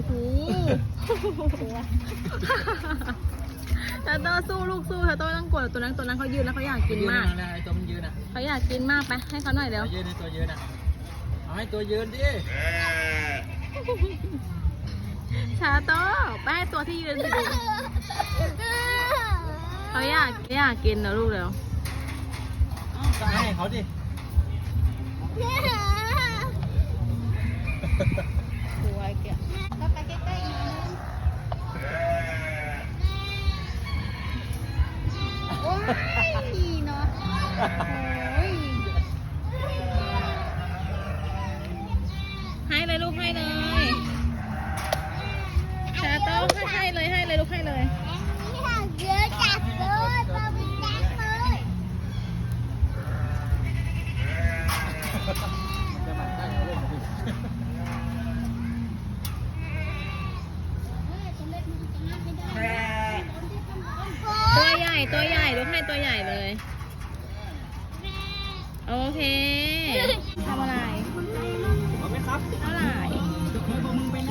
อ้โหชาโต้สู้ลูกสู้ชาโต้ไม่ต้องกลัวตัวนั้นตัวนั้นเขายืนแล้วเขาอยากกินมากนะไอ้ตัวมันยืนอะเขาอยากกินมากไปให้เขาหน่อยเดี๋ยวตัวยืนให้ตัวยืนอะเอาให้ตัวยืนดิชาโต้ไปให้ตัวที่ยืนสิเขาอยากอยากกินนะลูกเดี๋ยวก็ให้เขาดิ ให้เลยลูกให้เลยชาโต้ให้ให้เลยให้เลยลูกให้เลยนี่ค่ะเยอะจัดเลยบาร์บีแจ็คเลยจะหมั่นไส้เอาเล่นมาดิตัวใหญ่ตัวใหญ่ลูกให้ตัวใหญ่เลย โอเคทำอะไรเอาไหมครับเท่าไหร่เป็น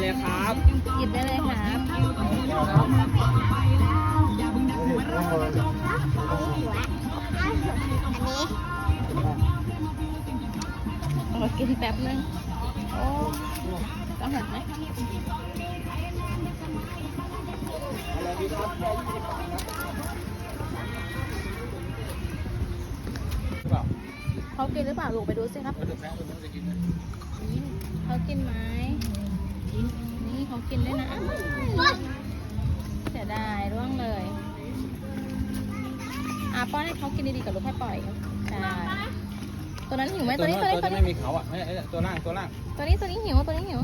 เลยครับหยิบได้เลยครับอันนี้ขอกินแป๊บนึง โอ้ต้องหันไหมหรือ เปล่าเขากินหรือเปล่าลูกไปดูสิครับมาดูแพ้ดูมันจะกินไหมเขากินไหมนี่เขากินด้วยนะเสียดายร่วงเลยอะป้อนให้เขากินดีๆกับลูกให้ปล่อยใช่ตัวนั้นหิวไหมตัวนี้ตัวนี้ตัตัววที่นี้ไม่มีเขาอะไม่ใช่ตัวล่างตัวล่างตัวนี้ตัวนี้หิวตัวนี้หิว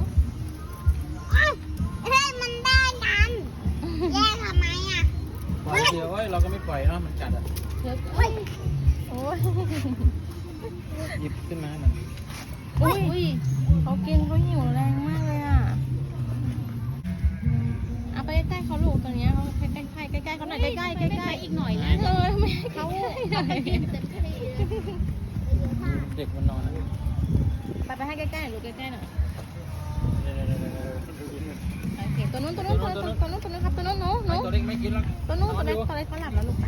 อยเนาะมันกัดอะเยอะโอ้ยหยิบขึ้นมาหน่อยอุ้ยเขากินเขาหิวแรงมากเลยอะเอาไปใกล้ๆเขาลูกตัวเนี้ยเขาใกล้ๆใกล้ๆเขาหน่อยใกล้ๆใกล้ๆอีกหน่อยนะเออไม่ให้เขาหน่อยเด็กมันนอนนะไปไปให้ใกล้ๆลูกใกล้ๆหน่อย ๆๆๆโอเคตัวนู้นตัวนู้นตัวนู้นตัวนู้นตัวนู้นครับตัวนู้นหนูหนูตัวเล็กไม่กินหรอกตัวนู้นตัวเล็กตัวเล็กเขาหลับแล้วลูกไป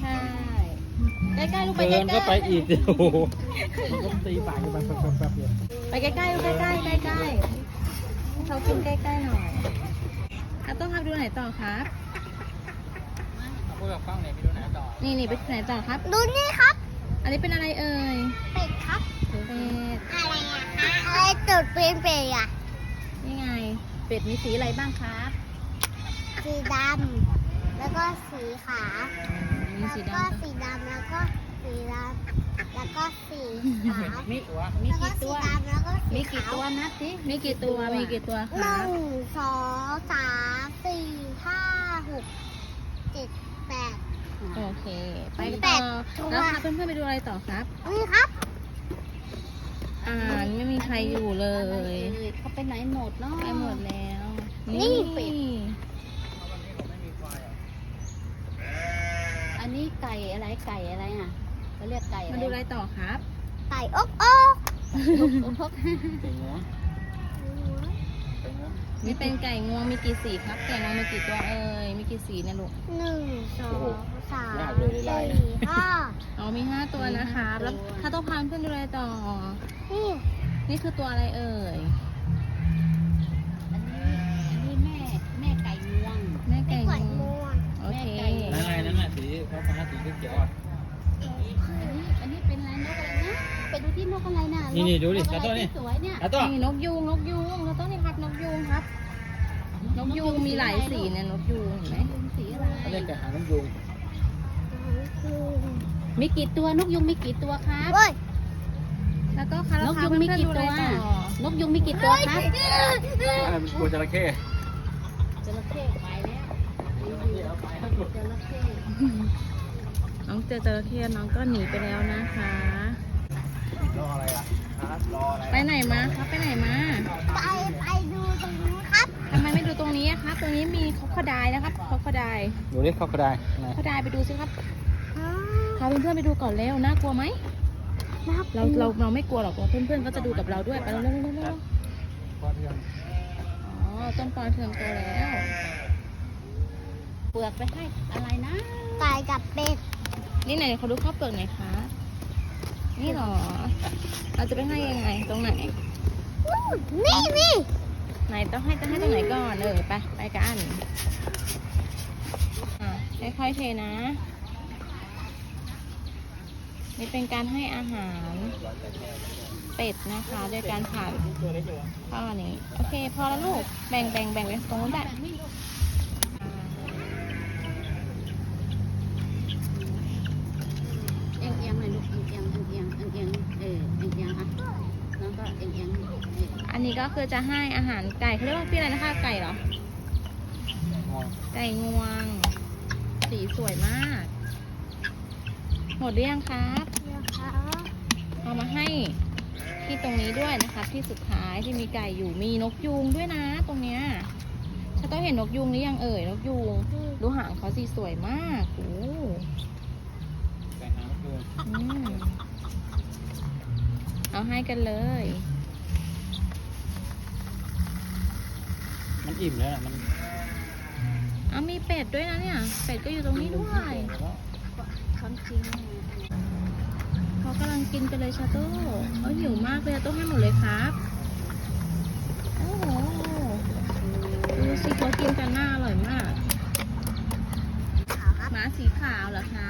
ใช่ใกล้ๆลูกไปใกเดิล้นๆก็ไปอีกโอ้โหก็ตีปากอยู่แบบแป๊บๆเดียวไปใกล้ๆลูกใกล้ๆใกล้ๆเขากินใกล้ๆหน่อยอะต้องครับดูไหนต่อครับพูดกับฟังเนี่ยไปดูไหนต่อนี่นี่ไปไหนต่อครับ ดูนี่ครับ อันนี้เป็นอะไรเอ่ยเป็ดครับ เป็ดอะไรอะคะอะไรตุดเป็นเป็ดอะนี่ไง เป็ดมีสีอะไรบ้างครับสีดำแล้วก็สีขาวมีแล้วสีก็ดำ สีดำแล้วก็สีดำแล้วก็สีขาวมีตัวมีแล้วก็กี่สีตัว ดำแล้วก็สีมีกี่ขาวตัวนับสิมีกี่ตัว มีกี่ตัวคหรับนึ่งสองสามสี่ห้าหกเจ็ดแปด โอเค ไปแปต่อดตัว แล้วพาเพื่อนๆไปดูอะไรต่อครับ นี่ครับ อ่าไม่มีใครอยู่เลยเขาไปไหนหมดเนาะไปหมดแล้ว นี่เป็ดอันนี้ไก่อะไรไก่อะไรอะเขาเรียกไก่อะไรมาดูอะไรต่อครับ ไก่อกอกเก่งหัวเก่งหัวนี่เป็นไก่งวงมีกี่สีครับ ไก่งวงมีกี่ตัวเอ่ยมีกี่สีเนะลูกหนึ่งสองสามสี่ห้า อ๋อมีห้าตัวนะ คะแล้วถ้าต้องพาเพื่อนดูอะไรต่อ นี่นี่คือตัวอะไรเอ่ย อันนี้อันนี้แม่แม่ไก่งวงแม่ไก่ไก่งวม่งวงโอเคนั่นไงนั่นน่ะสีเขาฟ้าสีเขียวๆอะอันนี้อันนี้เป็นอะไรนกอะไรนะไปดูที่นกอะไรน่ะนี่นี่ดูดินกกระอะไรตัวนี่ที่สวยเนี่ยกระตัวนี่นกยูงนกยูงแล้วต้นนี่ครับนกยูงครับ นกยูงมีหลายสีเนี่ยนกยูงเห็นไหมเป็นสีอะไรเขาเรียกไก่หางน้ำยุง มีกี่ตัวนกยุงมีกี่ตัวครับเฮ้ยแล้วก็ค่ะนแล้วกพายุงเพื่อนมีๆกี่ดูอะตัไรวต่อนกยุงมีกี่ตัวครับอ่ามันกลัวจระเข้จระเข้ไปแล้วจระเข้น้องเจอจระเข้น้องก็หนีไปแล้วนะคะ รออะไรอะรออะไรไปไหนมาครับไปไหนมาไปไปดูตรงนู้นครับทำไมไม่ดูตรงนี้อะครับ ตรงนี้มีคอกระไดนะครับคอกระไดดูดิเขาก็ได้ไหนคอกระไดไปดูสิครับ อ๋อ พาเพื่อนๆไปดูก่อนเร็วน่ากลัวไหมน่เราเราเราไม่กลัวหรอกเพราะเพื่อนๆก็จะดูกับเราด้วยไปเร็วๆเร็วๆเร็วพอเที่ยงๆอ๋อต้นปอเทืองโตแล้วเปลือกไปให้อะไรนะไก่กับเป็ดนี่ไหนเขาดูข้าวเปลือกหน่อยคะนี่เหรอ เราจะไปให้ยังไงตรงไหน นี่นี่ไหนต้องให้ต้องให้ตรงไหนก่อนเออไปไปกันอะค่อยๆเทนะ นี่เป็นการให้อาหารเป็ดนะคะโดยการผ่านตัวเล็กอยู่วะท่อนี้ โอเค พอแล้วลูก แบ่งแบ่งแบ่งไปตรงนู้นได้อ่าเอียงเอียงๆหน่อยลูกเอียงเอียงเอียงเอียงเอียงเออเอียงเอียงอะน้องก็เอียงเอียงเอออันนี้ก็คือจะให้อาหารไก่เขาเรียกว่าพี่อะไรนะคะไก่เหรองอไก่งวง สีสวยมาก หมดหรือยังครับเดี๋ยวเขาเอามาให้ที่ตรงนี้ด้วยนะครับที่สุดท้ายที่มีไก่อยู่มีนกยูงด้วยนะ ตรงเนี้ยถ้าต้องเห็นนกยูงหรือยังเอ่ยนกยูงดูหางเขาสีสวยมากโอ้แต่หางคืออืมเอาให้กันเลย มันอิ่มแล้วอะมันเอามีเป็ดด้วยนะเนี่ย เป็ดก็อยู่ตรงนี้ด้วยแล้ว ความจริงเนี่ยเขากำลังกินกันเลยชาโต้เขาหิวมากเลยชาโต้ให้หมดเลยครับโอ้โหดูสิเขากินกันหน้าอร่อยมากขาวครับม้าสีขาวเหรอคะ